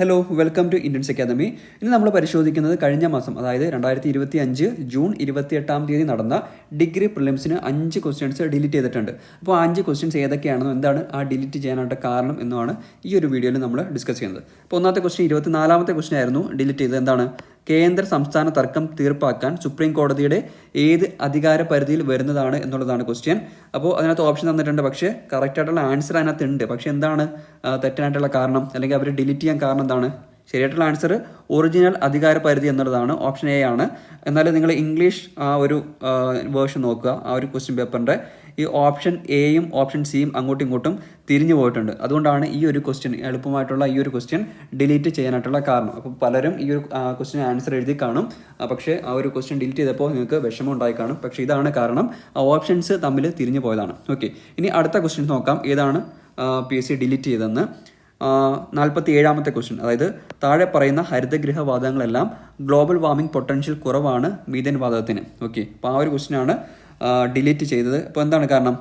Hello welcome to Indians academy ഇന്ന് നമ്മൾ പരിശോധിക്കുന്നത് കഴിഞ്ഞ മാസം അതായത് രണ്ടായിരത്തി ഇരുപത്തി അഞ്ച് ജൂൺ ഇരുപത്തിയെട്ടാം തീയതി നടന്ന ഡിഗ്രി പ്രിലിംസിന് അഞ്ച് ക്വസ്റ്റ്യൻസ് ഡിലീറ്റ് ചെയ്തിട്ടുണ്ട്. അപ്പോൾ അഞ്ച് ക്വസ്റ്റ്യൻസ് ഏതൊക്കെയാണെന്നും എന്താണ് ആ ഡിലീറ്റ് ചെയ്യാനായിട്ട് കാരണം എന്നുമാണ് ഈ ഒരു വീഡിയോയിൽ നമ്മൾ ഡിസ്കസ് ചെയ്യുന്നത്. അപ്പോൾ ഒന്നാമത്തെ ക്വസ്റ്റ്യൻ ഇരുപത്തിനാലാമത്തെ ക്വസ്റ്റ്യൻ ആയിരുന്നു. ഡിലീറ്റ് ചെയ്തത് എന്താണ്? കേന്ദ്ര സംസ്ഥാന തർക്കം തീർപ്പാക്കാൻ സുപ്രീം കോടതിയുടെ ഏത് അധികാര പരിധിയിൽ വരുന്നതാണ് എന്നുള്ളതാണ് ക്വസ്റ്റ്യൻ അപ്പോൾ അതിനകത്ത് ഓപ്ഷൻ തന്നിട്ടുണ്ട്. പക്ഷേ കറക്റ്റ് ആയിട്ടുള്ള ആൻസർ അതിനകത്ത് ഉണ്ട്. പക്ഷേ എന്താണ് തെറ്റായിട്ടുള്ള കാരണം? അല്ലെങ്കിൽ അവർ ഡിലീറ്റ് ചെയ്യാൻ കാരണം എന്താണ്? ശരിയായിട്ടുള്ള ആൻസർ ഒറിജിനൽ അധികാര പരിധി എന്നുള്ളതാണ് ഓപ്ഷൻ എ ആണ്. എന്നാൽ നിങ്ങൾ ഇംഗ്ലീഷ് ആ ഒരു വേർഷൻ നോക്കുക. ആ ഒരു ക്വസ്റ്റ്യൻ പേപ്പറിന്റെ ഈ ഓപ്ഷൻ എയും ഓപ്ഷൻ സിയും അങ്ങോട്ടും ഇങ്ങോട്ടും തിരിഞ്ഞു പോയിട്ടുണ്ട്. അതുകൊണ്ടാണ് ഈ ഒരു ക്വസ്റ്റ്യൻ എളുപ്പമായിട്ടുള്ള ഈ ഒരു ക്വസ്റ്റ്യൻ ഡിലീറ്റ് ചെയ്യാനായിട്ടുള്ള കാരണം. അപ്പോൾ പലരും ഈ ഒരു ക്വസ്റ്റ്യൻ ആൻസർ എഴുതി കാണും. പക്ഷേ ആ ഒരു ക്വസ്റ്റ്യൻ ഡിലീറ്റ് ചെയ്തപ്പോൾ നിങ്ങൾക്ക് വിഷമം ഉണ്ടായി കാണും. പക്ഷേ ഇതാണ് കാരണം. ആ ഓപ്ഷൻസ് തമ്മിൽ തിരിഞ്ഞു പോയതാണ്. ഓക്കെ ഇനി അടുത്ത ക്വസ്റ്റ്യൻ നോക്കാം. ഏതാണ് പി എസ് സി ഡിലീറ്റ് ചെയ്തതെന്ന്? നാൽപ്പത്തി ഏഴാമത്തെ ക്വസ്റ്റ്യൻ അതായത് താഴെ പറയുന്ന ഹരിതഗൃഹവാദങ്ങളെല്ലാം ഗ്ലോബൽ വാർമിംഗ് പൊട്ടൻഷ്യൽ കുറവാണ് മീഥൻ വാതകത്തിന്. ഓക്കെ അപ്പോൾ ആ ഒരു ക്വസ്റ്റ്യനാണ് ഡിലീറ്റ് ചെയ്തത്. അപ്പോൾ എന്താണ് കാരണം?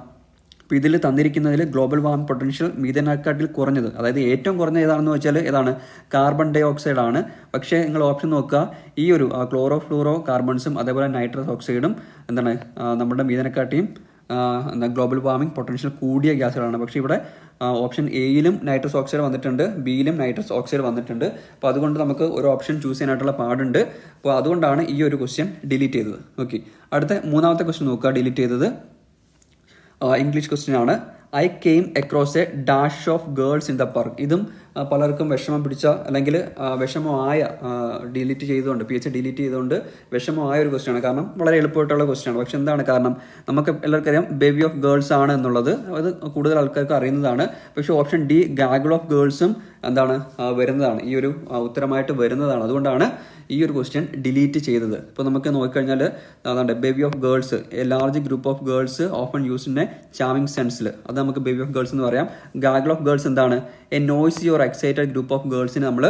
അപ്പോൾ ഇതിൽ തന്നിരിക്കുന്നതിൽ ഗ്ലോബൽ വാർമിംഗ് പൊട്ടൻഷ്യൽ മീഥനേക്കാട്ടിൽ കുറഞ്ഞത്. അതായത് ഏറ്റവും കുറഞ്ഞ ഏതാണെന്ന് വെച്ചാൽ ഏതാണ്? കാർബൺ ഡൈ ഓക്സൈഡ് ആണ്. പക്ഷേ നിങ്ങൾ ഓപ്ഷൻ നോക്കുക. ഈ ഒരു ക്ലോറോ ഫ്ലൂറോ കാർബൺസും അതേപോലെ നൈട്രസ് ഓക്സൈഡും എന്താണ്? നമ്മുടെ മീഥനെക്കാട്ടിയും എന്താ ഗ്ലോബൽ വാർമിംഗ് പൊട്ടൻഷ്യൽ കൂടിയ ഗ്യാസുകളാണ്. പക്ഷേ ഇവിടെ ഓപ്ഷൻ എയിലും നൈട്രസ് ഓക്സൈഡ് വന്നിട്ടുണ്ട് ബിയിലും നൈട്രസ് ഓക്സൈഡ് വന്നിട്ടുണ്ട്. അപ്പോൾ അതുകൊണ്ട് നമുക്ക് ഒരു ഓപ്ഷൻ ചൂസ് ചെയ്യാനായിട്ടുള്ള പാടുണ്ട്. അപ്പോൾ അതുകൊണ്ടാണ് ഈ ഒരു ക്വസ്റ്റ്യൻ ഡിലീറ്റ് ചെയ്തത്. ഓക്കെ അടുത്ത മൂന്നാമത്തെ ക്വസ്റ്റ്യൻ നോക്കുക. ഡിലീറ്റ് ചെയ്തത് ഇംഗ്ലീഷ് ക്വസ്റ്റ്യൻ ആണ്. I came across a dash of girls in the park ഇതും പലർക്കും വിഷമം പിടിച്ച അല്ലെങ്കിൽ വിഷമമായ ഡിലീറ്റ് ചെയ്തുകൊണ്ട് പി എച്ച് ഡിലീറ്റ് ചെയ്തുകൊണ്ട് വിഷമമായ ഒരു ക്വസ്റ്റ്യാണ് കാരണം വളരെ എളുപ്പമായിട്ടുള്ള ക്വസ്റ്റ്യാണ് പക്ഷെ എന്താണ് കാരണം? നമുക്ക് എല്ലാവർക്കും അറിയാം ബേബി ഓഫ് ഗേൾസ് ആണ് എന്നുള്ളത്. അത് കൂടുതൽ ആൾക്കാർക്ക് അറിയുന്നതാണ്. പക്ഷേ ഓപ്ഷൻ ഡി ഗാഗിൾ ഓഫ് ഗേൾസും എന്താണ് വരുന്നതാണ്. ഈ ഒരു ഉത്തരമായിട്ട് വരുന്നതാണ്. അതുകൊണ്ടാണ് ഈ ഒരു ക്വസ്റ്റ്യൻ ഡിലീറ്റ് ചെയ്തത്. ഇപ്പോൾ നമുക്ക് നോക്കിക്കഴിഞ്ഞാൽ അതാണ് baby of girls a large group of girls often use in a charming സെൻസിൽ അത് നമുക്ക് ബേബി ഓഫ് ഗേൾസ് എന്ന് പറയാം. ഗാഗിൾ ഓഫ് ഗേൾസ് എന്താണ്? A noisy or excited group of ഗേൾസിന് നമ്മൾ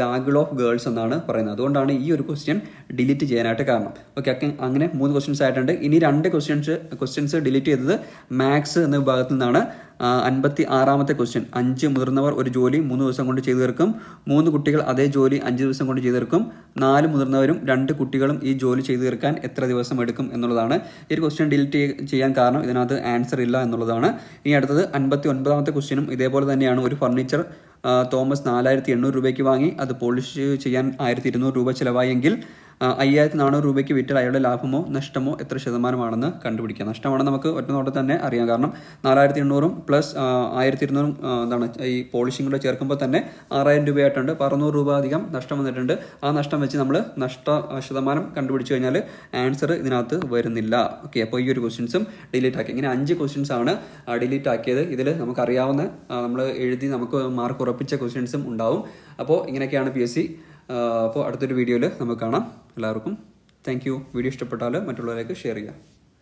ഗാഗിൾ ഓഫ് ഗേൾസ് എന്നാണ് പറയുന്നത്. അതുകൊണ്ടാണ് ഈ ഒരു ക്വസ്റ്റ്യൻ ഡിലീറ്റ് ചെയ്യാനായിട്ട് കാരണം. ഓക്കെ അങ്ങനെ മൂന്ന് ക്വസ്റ്റ്യൻസ് ആയിട്ടുണ്ട്. ഇനി രണ്ട് ക്വസ്റ്റ്യൻസ് ക്വസ്റ്റ്യൻസ് ഡിലീറ്റ് ചെയ്തത് മാത്സ് എന്ന വിഭാഗത്തിൽ നിന്നാണ്. അൻപത്തി ആറാമത്തെ ക്വസ്റ്റ്യൻ അഞ്ച് മുതിർന്നവർ ഒരു ജോലി മൂന്ന് ദിവസം കൊണ്ട് ചെയ്തു തീർക്കും. മൂന്ന് കുട്ടികൾ അതേ ജോലി അഞ്ച് ദിവസം കൊണ്ട് ചെയ്തു തീർക്കും. നാല് മുതിർന്നവരും രണ്ട് കുട്ടികളും ഈ ജോലി ചെയ്തു തീർക്കാൻ എത്ര ദിവസം എടുക്കും എന്നുള്ളതാണ്. ഈ ഒരു ക്വസ്റ്റ്യൻ ഡിലീറ്റ് ചെയ്യാൻ കാരണം ഇതിനകത്ത് ആൻസർ ഇല്ല എന്നുള്ളതാണ്. ഇനി അടുത്തത് അൻപത്തി ഒൻപതാമത്തെ ക്വസ്റ്റ്യനും ഇതേപോലെ തന്നെയാണ്. ഒരു ഫർണിച്ചർ തോമസ് നാലായിരത്തി എണ്ണൂറ് രൂപയ്ക്ക് വാങ്ങി. അത് പോളിഷ് ചെയ്യാൻ ആയിരത്തി ഇരുന്നൂറ് രൂപ ചിലവായെങ്കിൽ അയ്യായിരത്തി നാനൂറ് രൂപയ്ക്ക് വിറ്റാൽ അയാളുടെ ലാഭമോ നഷ്ടമോ എത്ര ശതമാനമാണെന്ന് കണ്ടുപിടിക്കാം. നഷ്ടമാണെന്ന് നമുക്ക് ഒറ്റ നോട്ടം തന്നെ അറിയാം. കാരണം നാലായിരത്തി എണ്ണൂറും പ്ലസ് ആയിരത്തി ഇരുന്നൂറും എന്താണ് ഈ പോളിഷിംഗ് കൂടെ ചേർക്കുമ്പോൾ തന്നെ ആറായിരം രൂപയായിട്ടുണ്ട്. അറുന്നൂറ് രൂപ അധികം നഷ്ടം വന്നിട്ടുണ്ട്. ആ നഷ്ടം വെച്ച് നമ്മൾ നഷ്ട ശതമാനം കണ്ടുപിടിച്ച് കഴിഞ്ഞാൽ ആൻസർ ഇതിനകത്ത് വരുന്നില്ല. ഓക്കെ അപ്പോൾ ഈ ഒരു ക്വസ്റ്റ്യൻസും ഡിലീറ്റ് ആക്കി. ഇങ്ങനെ അഞ്ച് ക്വസ്റ്റ്യൻസ് ആണ് ഡിലീറ്റ് ആക്കിയത്. ഇതിൽ നമുക്കറിയാവുന്ന നമ്മൾ എഴുതി നമുക്ക് മാർക്ക് ഉറപ്പിച്ച ക്വസ്റ്റ്യൻസും ഉണ്ടാവും. അപ്പോൾ ഇങ്ങനെയൊക്കെയാണ് പി എസ് സി അപ്പോൾ അടുത്തൊരു വീഡിയോയിൽ നമുക്ക് കാണാം. എല്ലാവർക്കും താങ്ക് വീഡിയോ ഇഷ്ടപ്പെട്ടാൽ മറ്റുള്ളവരേക്ക് ഷെയർ ചെയ്യാം